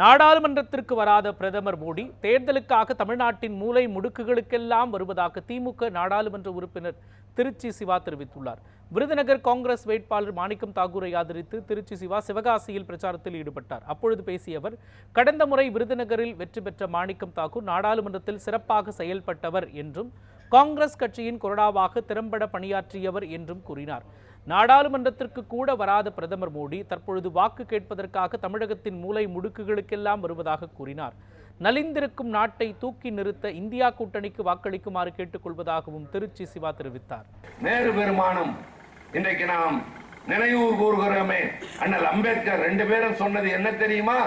நாடாளுமன்றத்திற்கு வராத பிரதமர் மோடி தேர்தலுக்காக தமிழ்நாட்டின் மூலை முடுக்குகளுக்கெல்லாம் வருவதாக திமுக நாடாளுமன்ற உறுப்பினர் திருச்சி சிவா தெரிவித்துள்ளார். விருதுநகர் காங்கிரஸ் வேட்பாளர் மாணிக்கம் தாகூரை ஆதரித்து திருச்சி சிவா சிவகாசியில் பிரச்சாரத்தில் ஈடுபட்டார். அப்பொழுது பேசிய அவர் கடந்த முறை விருதுநகரில் வெற்றி பெற்ற மாணிக்கம் தாகூர் நாடாளுமன்றத்தில் சிறப்பாக செயல்பட்டவர் என்றும் காங்கிரஸ் கட்சியின் கொறடாவாக திறம்பட பணியாற்றியவர் என்றும் கூறினார். நாடாளுமன்றத்திற்கு கூட வராத பிரதமர் மோடி தற்பொழுது வாக்கு கேட்பதற்காக தமிழகத்தின் மூலை முடுக்குகளுக்கெல்லாம் வருவதாக கூறினார். நலிந்திருக்கும் நாட்டை தூக்கி நிறுத்த இந்தியா கூட்டணிக்கு வாக்களிக்குமாறு கேட்டுக்கொள்வதாகவும் திருச்சி சிவா தெரிவித்தார். நேரு பெருமானம் இன்றைக்கு நாம் நினைவு கூறுகிறோமே அண்ணல் அம்பேத்கர் ரெண்டு பேரும் சொன்னது என்ன தெரியுமா?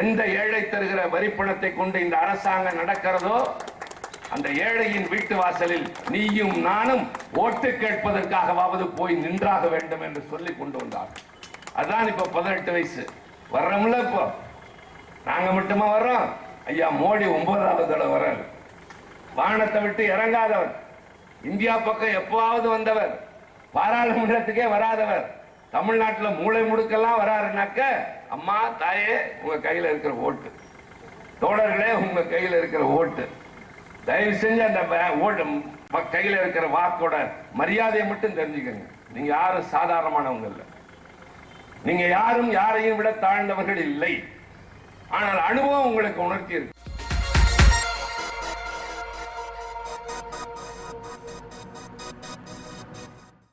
எந்த ஏழை தருகிற வரிப்பணத்தை கொண்டு இந்த அரசாங்கம் நடக்கிறதோ அந்த ஏழையின் வீட்டு வாசலில் நீயும் நானும் ஓட்டு கேட்பதற்காகவாவது போய் நின்றாக வேண்டும் என்று சொல்லி கொண்டு வந்தார் அதான் இப்ப பதினெட்டு வயசு. வர்றோம்ல இப்போ. நாங்க மட்டுமா வர்றோம்? ஐயா மோடி ஒன்பதாவது தடவை வர்றாரு. வானத்தை விட்டு இறங்காதவர். இந்தியா பக்கம் எப்பாவது வந்தவர். பாராளுமன்றத்துக்கே வராதவர். தமிழ்நாட்டில் மூளை முடுக்கெல்லாம் வராருனாக்க அம்மா தாயே உங்க கையில் இருக்கிற ஓட்டு. தோழர்களே உங்க கையில் இருக்கிற ஓட்டு. தயவு செஞ்சு அந்த கையில் ம- இருக்கிற வாக்கோட மரியாதையை மட்டும் தெரிஞ்சுக்கங்க. நீங்க யாரும் சாதாரணமானவங்க இல்லை. நீங்க யாரும் யாரையும் விட தாழ்ந்தவர்கள் இல்லை. ஆனால் அனுபவம் உங்களுக்கு உணர்த்தி இருக்கு.